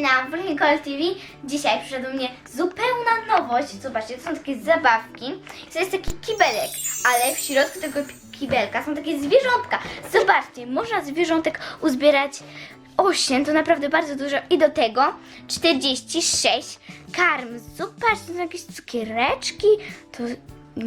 Na Nicole TV. Dzisiaj przyszedł do mnie zupełna nowość. Zobaczcie, to są takie zabawki. To jest taki kibelek, ale w środku tego kibelka są takie zwierzątka. Zobaczcie, można zwierzątek uzbierać 8, to naprawdę bardzo dużo. I do tego 46 karm. Zobaczcie, to są jakieś cukiereczki, to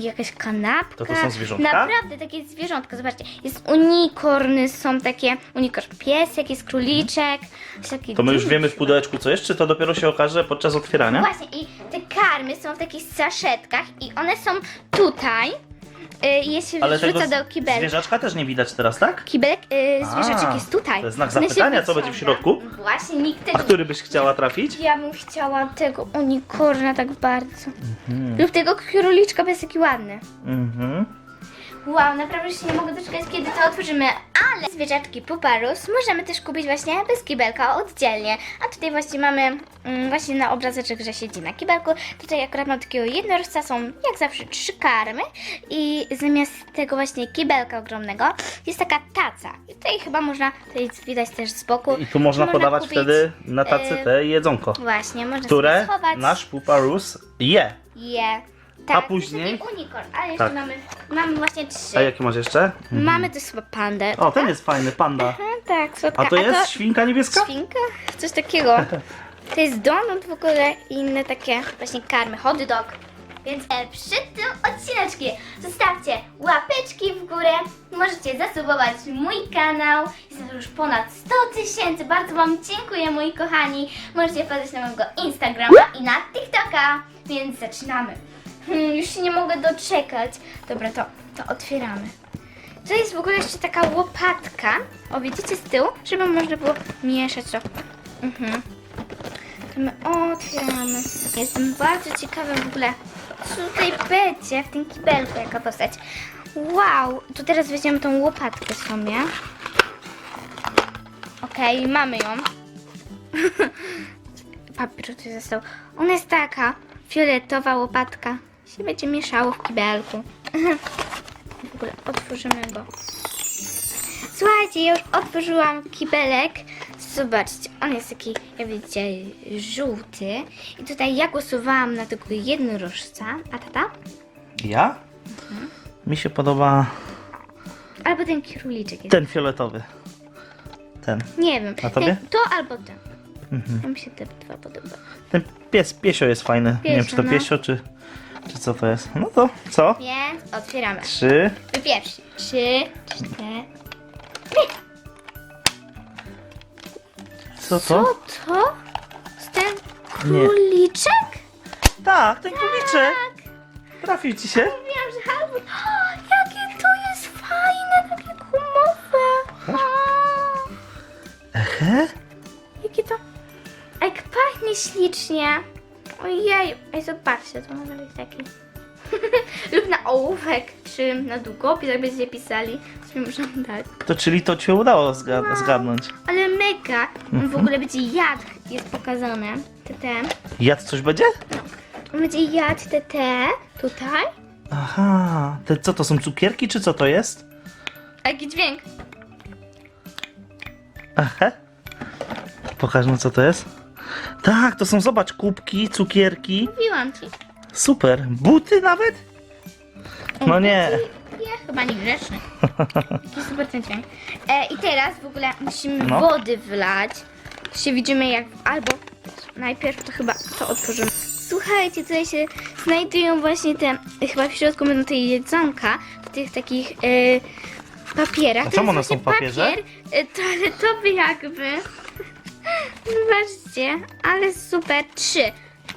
jakaś kanapka. To to są zwierzątka? Naprawdę, takie zwierzątka, zobaczcie. Jest unikorny, są takie unikorn piesek, jest króliczek. jest taki To my już wiemy w pudełeczku co jest, czy to dopiero się okaże podczas otwierania? Właśnie, i te karmy są w takich saszetkach i one są tutaj. Y, je się Ale wrzuca tego do kibelka. zwierzaczka też nie widać teraz, tak? Kibelek, y, A, zwierzaczek jest tutaj. to jest znak One się zapytania, co będzie w wyciąga. środku? Właśnie, nikt tego... A który byś chciała trafić? Ja bym chciała tego unikorna tak bardzo. Mhm. Lub tego króliczka, bo jest taki ładny. Mhm. Wow, naprawdę się nie mogę doczekać, kiedy to otworzymy. Ale zwierzaczki Puparus możemy też kupić właśnie bez kibelka oddzielnie. A tutaj właśnie mamy mm, właśnie na obrazeczek, że siedzi na kibelku. Tutaj akurat mam takiego jednorożca, są jak zawsze trzy karmy. I zamiast tego właśnie kibelka ogromnego jest taka taca. I tutaj chyba można, tutaj widać też z boku. I tu można podawać kupić, wtedy na tacy e, te jedzonko, Właśnie, można które sobie schować. nasz puparus je. Je. A Tak, później? jest taki unicorn, ale jeszcze Tak. mamy, mamy właśnie trzy. A jaki masz jeszcze? Mamy też chyba pandę. O, ten jest fajny, panda. A, tak, słodka. A to jest świnka niebieska? świnka? Coś takiego. To jest donut w ogóle i inne takie właśnie karmy, hot dog. Więc e, przed tym odcineczkiem zostawcie łapeczki w górę. Możecie zasubować mój kanał. Jest to już ponad 100 tysięcy. Bardzo Wam dziękuję moi kochani. Możecie wpadać na mojego Instagrama i na TikToka. Więc zaczynamy. Hmm, już się nie mogę doczekać. Dobra, to, to otwieramy. To jest w ogóle jeszcze taka łopatka. O, widzicie z tyłu? Żeby można było mieszać to. Mhm. To my otwieramy. Jestem bardzo ciekawa w ogóle, co tutaj będzie w tym kibelku, jaka postać. Wow, to teraz weźmiemy tą łopatkę sobie. Okej, mamy ją. Papier tu został. Ona jest taka fioletowa łopatka. Się będzie mieszało w kibelku. W ogóle otworzymy go. Słuchajcie, ja już otworzyłam kibelek. Zobaczcie, on jest taki, jak widzicie, żółty. I tutaj ja głosowałam na tego jednorożca. A tata? Ja? Mi się podoba Albo ten króliczek jest. ten fioletowy. Ten. Nie wiem. A tobie? Ten, to albo ten. Mhm. Ja mi się te dwa podoba. Ten pies, piesio jest fajny. nie wiem, Piesio, czy to no. piesio, czy, czy co to jest. No to co? Więc otwieramy. Trzy. Wy pierwszy. Trzy, cztery. Co Co to? to? Z ten króliczek? Tak, ten króliczek. Trafił ci się? Mówiłam, że albo... O, jakie to jest fajne, takie gumowe. O, Ehe. jakie to... Jak pachnie ślicznie. Ojej, ej, zobaczcie, to może być taki... Lub na ołówek, czy na długopis, jak będziecie pisali, sobie można dać. To czyli to ci się udało zga- zgadnąć. Ale mega, on w ogóle będzie jadł, jest pokazane. Te, te. Jadł coś będzie? On będzie jadł te, te, tutaj. Aha. Te, co to są cukierki, czy co to jest? Jaki dźwięk? Aha. Pokaż no co to jest. Tak, to są, zobacz, kubki, cukierki. Mówiłam ci. Super. Buty nawet? No nie. Ja chyba niegrzeczny. Jaki super ten dźwięk. E, I teraz w ogóle musimy No. wody wlać. Się widzimy jak... Albo najpierw to chyba to otworzymy. Słuchajcie, tutaj się znajdują właśnie te... Chyba w środku będą te jedzonka w tych takich e, papierach. A To czemu jest one są w papierze? Papier e, toaletowy jakby. Zobaczcie, ale super. Trzy.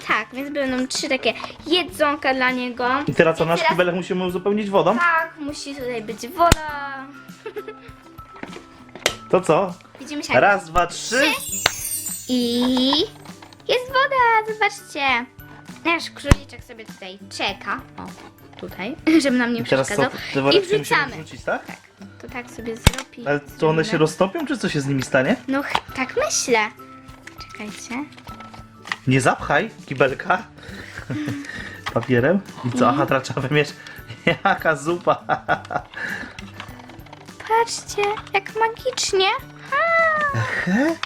Tak, więc będą trzy takie jedzonka dla niego. I teraz co, nasz teraz- kibelek musimy uzupełnić wodą? tak, musi tutaj być woda. To co? Widzimy się. Raz, dwa, trzy. I jest woda, zobaczcie. Nasz króliczek sobie tutaj czeka. O, tutaj, żeby nam nie I teraz co? przeszkadzał. Te I woreczki musimy wrzucamy. wrzucić, tak? To tak sobie zrobi. Ale to one się roztopią, czy co się z nimi stanie? No, ch- tak myślę. Czekajcie. Nie zapchaj kibelka papierem. I co? Aha, teraz trzeba wymieć. Jaka zupa. Patrzcie, jak magicznie. A, He?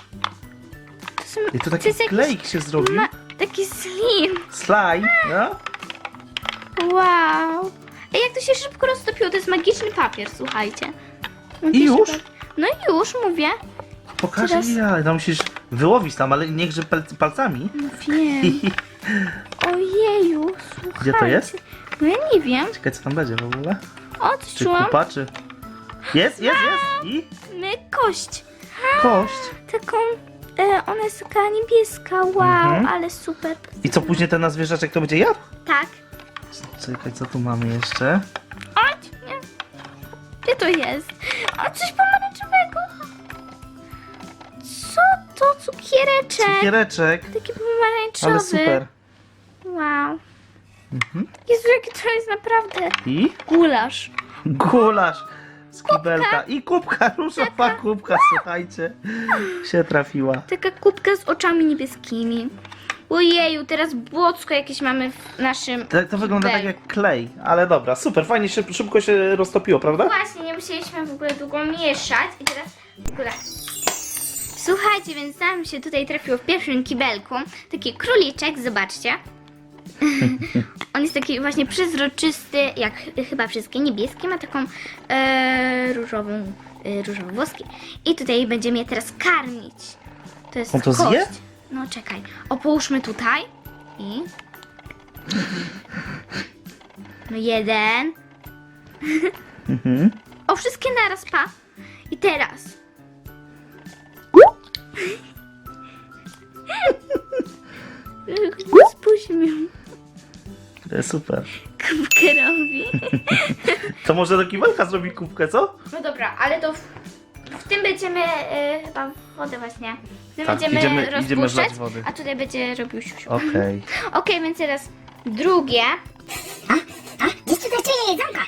to są, I to taki jest jakiś klejk się zrobił. Ma, taki slim. Slime, no? Wow. Ej, jak to się szybko roztopiło, to jest magiczny papier, słuchajcie. Magiczny już? papier. No i już, mówię. Pokaż Teraz- ja, no musisz wyłowić tam, ale nie grzyb pal- palcami. No wiem. Ojeju, słuchajcie. Gdzie to jest? No ja nie wiem. Czekaj, co tam będzie w ogóle? Czy czułam. kupa, czy... Jest, jest, jest! I My kość. kość. Taką, e, ona jest taka niebieska, wow, Mhm. ale super. I co później ten nasz zwierzaczek to będzie jadł? Tak. Czekaj, co tu mamy jeszcze? Chodź, nie. Gdzie to jest? Cukiereczek. Cukiereczek. Taki pomarańczowy. Ale super. Wow. Mhm. Jezu, jaki to jest naprawdę I gulasz. gulasz z kibelka. I kubka, różowa kubka, słuchajcie. Się trafiła. Taka kubka z oczami niebieskimi. Ojeju, teraz błocko jakieś mamy w naszym... To, to wygląda tak jak klej, ale dobra, super, fajnie się, szybko się roztopiło, prawda? Właśnie, nie musieliśmy w ogóle długo mieszać i teraz w ogóle... Słuchajcie, więc nam się tutaj trafiło w pierwszym kibelku taki króliczek, zobaczcie. On jest taki właśnie przezroczysty, jak chyba wszystkie niebieskie, ma taką e, różową, e, różowe włoski. I tutaj będziemy je teraz karmić. To jest On to kość. zje? No czekaj, o połóżmy tutaj i... No jeden, Mhm. o, wszystkie naraz, pa. I teraz. Spuśćmy To jest super. kubkę robi. To może do kibelka zrobi kubkę, co? No dobra, ale to w, w tym będziemy e, chyba wodę właśnie. W tym Tak, będziemy idziemy- rozpuszczać, idziemy zlać wody. a tutaj będzie robił siusiu. Okej. Okej, więc teraz drugie. Gdzieś tutaj czuję jedzonka.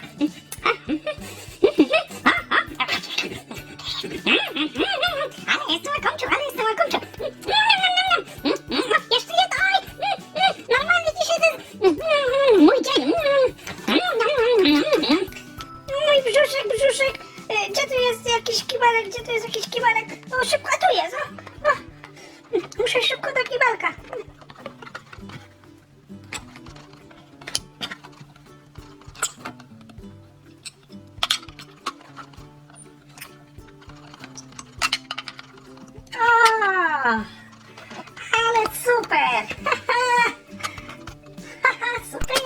Ale jestem łakomczu, ale jestem łakomczu. Jeszcze jedno, oj. Normalnie dzisiaj ten mój dzień. Mój brzuszek, brzuszek. E, Gdzie tu jest jakiś kibelek? Gdzie tu jest jakiś kibelek? O, szybko, tu jest. O, o. Muszę szybko do kibelka. Ale super! super!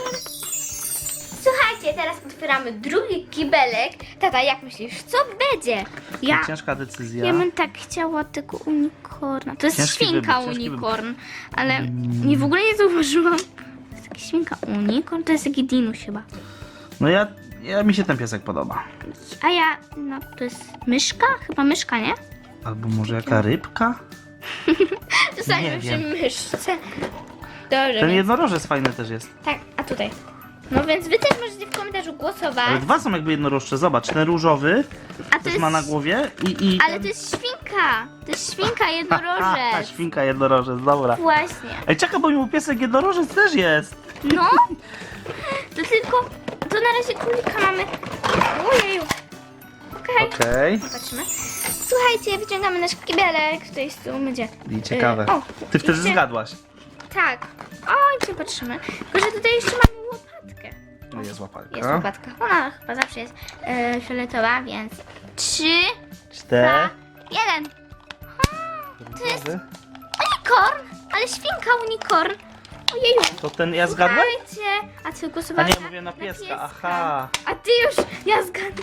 Słuchajcie, teraz otwieramy drugi kibelek. Tata, jak myślisz, co będzie? Ja, Ciężka decyzja. ja bym tak chciała tego unikorna. To jest Ciężki świnka wybór, ciężki unikorn, ale nie w ogóle nie zauważyłam. To jest taka świnka unikorn, to jest taki dinuś chyba. No ja, ja, mi się ten piesek podoba. A ja, no to jest myszka? Chyba myszka, nie? Albo może jaka rybka? Zostańmy przy wiem. myszce. Dobrze, Ten więc, jednorożec fajny też jest. tak, a tutaj. No więc wy też możecie w komentarzu głosować. Ale dwa są jakby jednorożce, zobacz, ten różowy A to też jest, ma na głowie i... i ale to jest świnka. To jest świnka Ha, jednorożec. świnka jednorożec, dobra. Właśnie. Ej, czekaj, bo mi piesek jednorożec też jest. No. To tylko, to na razie królika mamy. Ojeju. Okej. Okej. Patrzymy. Słuchajcie, wyciągamy nasz kibelek. Tutaj jest tu będzie. I ciekawe. Y, o, Ty wtedy jeszcze- zgadłaś. Tak. O, i tu patrzymy. Tylko, że tutaj jeszcze mamy łopatkę. No jest łapalka. Jest łopatka. Ona chyba zawsze jest e, fioletowa, więc trzy, Cztery. jeden. To jest unicorn, ale świnka unicorn. Ojeju. To ten ja zgadłem? Słuchajcie. A ty A głosowałeś nie, mówię na pieska, aha. A ty już, ja zgadnę.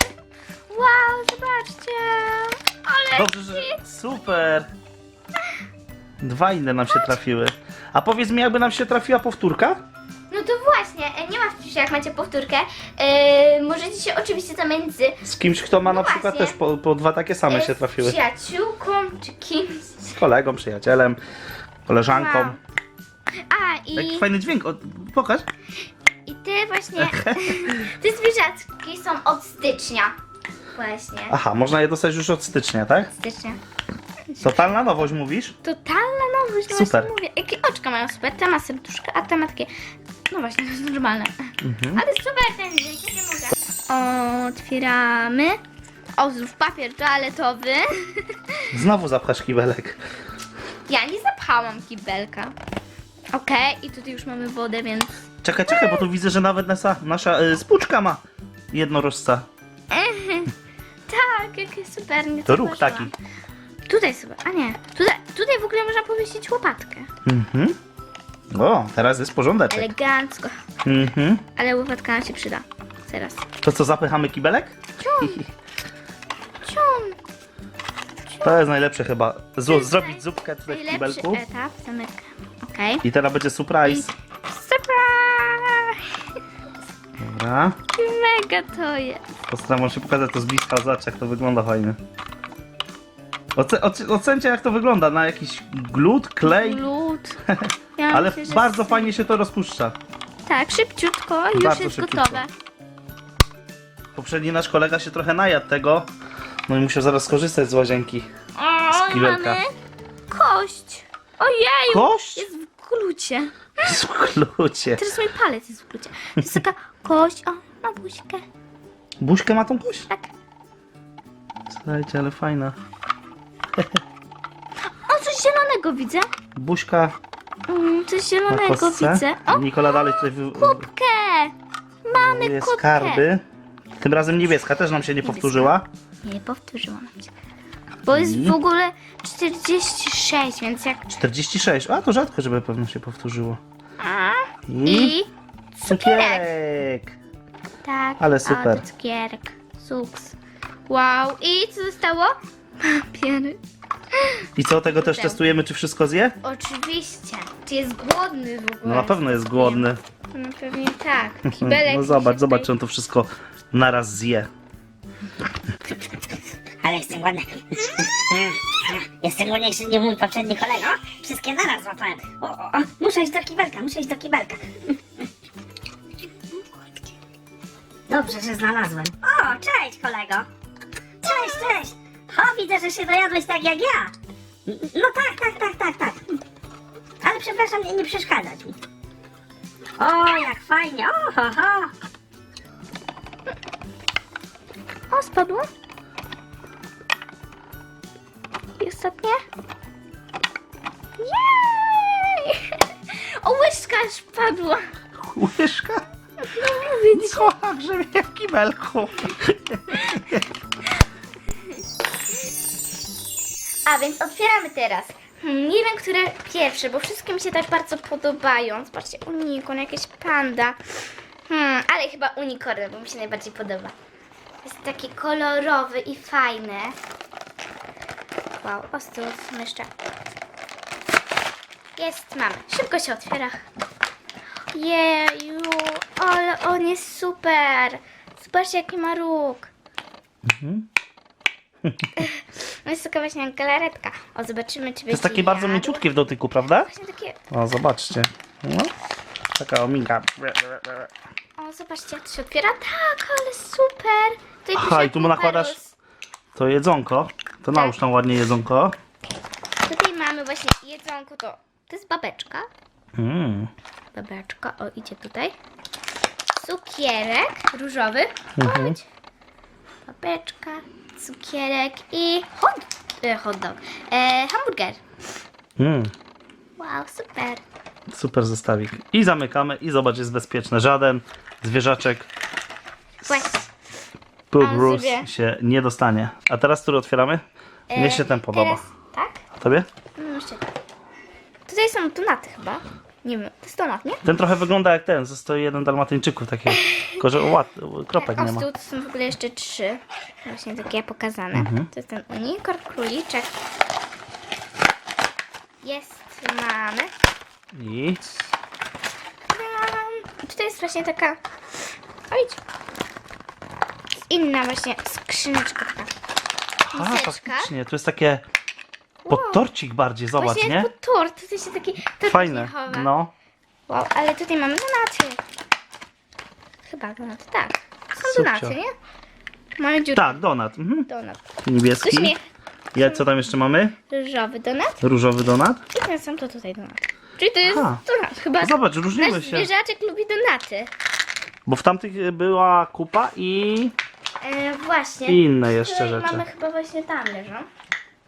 Wow, zobaczcie. Ale Dobrze, że... Super. Dwa inne nam się trafiły. A powiedz mi, jakby nam się trafiła powtórka? No to właśnie, e, nie ma wpisu, jak macie powtórkę. E, możecie się oczywiście zamienić z, Z kimś, kto ma na No przykład właśnie. też po, po dwa takie same e, się z trafiły. przyjaciółką czy kimś. Z kolegą, przyjacielem, koleżanką. Wow. A i, Jaki fajny dźwięk, o, pokaż. i te właśnie, te zwierzaczki są od stycznia. Właśnie, Aha, można je dostać już od stycznia, tak? stycznia. Totalna nowość mówisz? Totalna nowość, no Super. właśnie mówię. Jakie oczka mają super, ta ma serduszka, a ta ma takie, no właśnie, to jest normalne. Mhm. Ale super ten ja nie mogę. Otwieramy. O, znów papier toaletowy. Znowu zapchasz kibelek. Ja nie zapchałam. zapchałam kibelka. Okej, i tutaj już mamy wodę, więc... Czekaj, czekaj, bo tu widzę, że nawet nasza, nasza y, spłuczka ma jednorożca. Jakie super, nie To róg zauważyłam. taki. Tutaj sobie, a nie, tutaj, tutaj w ogóle można powiesić łopatkę. Mhm. O, teraz jest porządeczek. Elegancko. Mhm. Ale łopatka nam się przyda. Teraz. To co, zapychamy kibelek? Ciąg. To jest najlepsze chyba. Zrobić zupkę tutaj w Najlepszy kibelku. etap, zamykam. Okej. I teraz będzie surprise. Surprise! Dobra. Mega to jest. Postaram się pokazać to z bliska, zobacz jak to wygląda fajnie. Oce, oce, ocencie jak to wygląda, na jakiś glut, klej, Lód. Ja ale myślę, że bardzo z- fajnie się to rozpuszcza. Tak, szybciutko, już Bardzo jest szybciutko. gotowe. Poprzedni nasz kolega się trochę najadł tego, no i musiał zaraz skorzystać z łazienki. O, i mamy kość. Ojeju! Kość? Jest w glucie. Jest w glucie. Teraz mój palec jest w glucie. To jest taka kość. O, ma buźkę. Buźkę ma tą kość? Tak. Słuchajcie, ale fajna. O, coś zielonego widzę. Buźka Mm, coś na zielonego kostce. widzę. O, Nikola dalej tutaj wy... kubkę. Mamy jest kubkę. skarby. Tym razem niebieska też nam się nie Niebieska. powtórzyła. Nie, powtórzyłam się. Bo jest w ogóle 46, więc jak... 46. A to rzadko, żeby pewno się powtórzyło. A, I, I cukierek. Tak. Ale super. To cukierek. Suks. Wow. I co zostało? Papiery. I co, tego też testujemy, czy wszystko zje? Oczywiście. Czy jest głodny w ogóle? No na pewno jest głodny. No pewnie tak. Kibelek No zobacz, się zobacz, czy on to wszystko naraz zje. Ale jestem głodny. Jestem głodniejszy niż mój poprzedni kolega. Wszystkie naraz złapałem. O, o, o. Muszę iść do kibelka, muszę iść do kibelka. Dobrze, że znalazłem. O, cześć kolego. Cześć, cześć. O, widzę, że się dojadłeś tak jak ja. No tak, tak, tak, tak, tak. Ale przepraszam, nie, nie przeszkadzać mi. O, jak fajnie. O, ho, ho. O, spadło? I ostatnie? Jej! O, łyżka już padła. Łyżka? No. Nikola grzebie w kibelku. A więc otwieramy teraz. Hmm, nie wiem, które pierwsze, bo wszystkie mi się tak bardzo podobają. Zobaczcie, unicorn, jakieś panda. Hmm, ale chyba unicorn, bo mi się najbardziej podoba. Jest taki kolorowy i fajny. Wow, ostów, myszczak. Jest, mamy. Szybko się otwiera. Jeju, ale on jest super. Zobaczcie, jaki ma róg. No jest taka właśnie galaretka. O, zobaczymy, czy To jest będzie takie bardzo mięciutkie w dotyku, prawda? Właśnie takie... O, zobaczcie. No. Taka ominka. O, zobaczcie, jak to się otwiera. Tak, ale super. Tutaj Aha, pisze i tu mu nakładasz- Kuperus. To jedzonko. To nałóż tam ładnie jedzonko. Tutaj mamy właśnie jedzonko, to... To jest babeczka. Mm. Babeczka, o, idzie tutaj. Cukierek różowy. Mhm. Chodź. Babeczka, cukierek i hot, e, hot dog. E, hamburger. Mm. Wow, super. Super zestawik. I zamykamy i zobacz, jest bezpieczne. Żaden zwierzaczek Właśnie. Pug Bruce sobie- się nie dostanie. A teraz który otwieramy? Mnie się ten podoba. E, Teraz, tak? Tobie? No jeszcze. Tutaj są donaty chyba. Nie wiem, to jest donat, nie? Ten trochę wygląda jak ten ze 101 Dalmatyńczyków, takiego. Tylko, że ład, kropek nie ma. tyłu to są w ogóle jeszcze trzy. Właśnie takie pokazane. Mhm. To jest ten unicorn, króliczek. Jest, mamy. I Tam. Tutaj jest właśnie taka. Oj. Inna właśnie skrzyneczka taka. A, Miseczka. faktycznie, to jest takie pod torcik bardziej, zobacz, Właśnie nie? jak pod tort. Tutaj się taki tort Fajne. chowa. No. Wow, ale tutaj mamy donaty. Chyba donaty, tak. Są Subcio. donaty, nie? Mamy dziurkę. Tak, donat. Mhm. Donat. Niebieski. Ja co tam jeszcze mamy? Różowy donat. Różowy donat. I ten sam to tutaj donat. Czyli to jest Aha. donat. Chyba zobacz, różniły nasz się. zwierzaczek lubi donaty. Bo w tamtych y, była kupa i, E, właśnie. i inne jeszcze Tutaj rzeczy. mamy chyba właśnie tam leżą.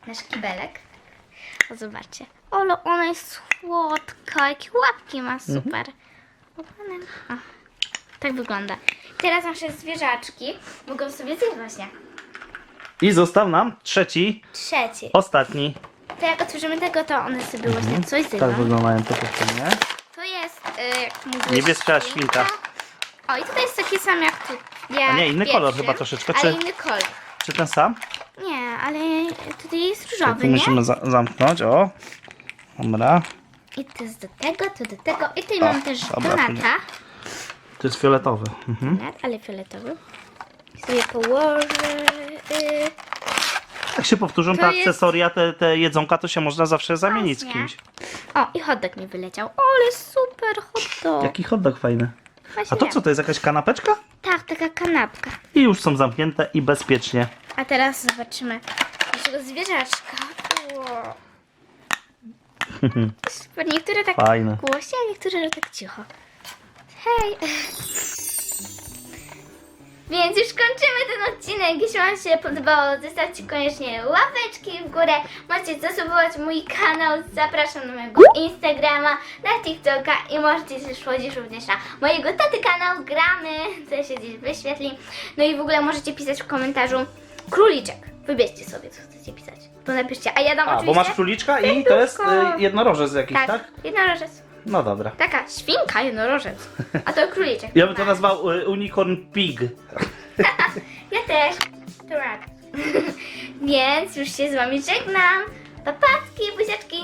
Nasz kibelek. O, zobaczcie. Olo, ona jest słodka. Jakie łapki ma, Mhm. super. O, tak wygląda. Teraz nasze zwierzaczki mogą sobie zjeść właśnie. I został nam trzeci, Trzeci. ostatni. To jak otworzymy tego, to one sobie właśnie coś zjedzą. Tak wyglądają te poczenie. To jest y, jak mówiłeś, Niebieska świnka. O, i tutaj jest taki sam jak tu. Jak A nie, inny kolor chyba troszeczkę, Ale czy- inny kolor. Czy ten sam? Nie, ale tutaj jest Tu różowy, nie? musimy za zamknąć, o. Dobra. I to jest do tego, to do tego. I tutaj O, mam też dobra, donata. To jest fioletowy. Mhm. Donat, ale fioletowy. Sobie położę. Y, Jak się powtórzą To te jest- akcesoria, te, te jedzonka, to się można zawsze zamienić z Właśnie. kimś. O, i hot dog mi wyleciał. O, ale super hot dog. Jaki hot dog fajny. Właśnie A to co, to jest jakaś kanapeczka? Tak, taka kanapka. I już są zamknięte i bezpiecznie. A teraz zobaczymy naszego zwierzaczka. Wow. Super, niektóre tak Fajne. głośno, a niektóre tak cicho. Hej! Więc już kończymy ten odcinek. Jeśli Wam się podobało, zostawcie koniecznie łapeczki w górę. Możecie zasubować mój kanał. Zapraszam na mojego Instagrama, na TikToka i możecie też wchodzić również na mojego taty kanał. Gramy, co się gdzieś wyświetli. No i w ogóle możecie pisać w komentarzu króliczek. Wybierzcie sobie, co chcecie pisać. To napiszcie. A ja dam A, bo oczywiście... masz króliczka i to jest y, jednorożec jakiś, Tak, tak? jednorożec. No dobra. Taka świnka jednorożec. A to króliczek. Ja bym to nazwał y, Unicorn Pig. Ja też. To rad. Więc już się z wami żegnam. Papatki, buziaczki.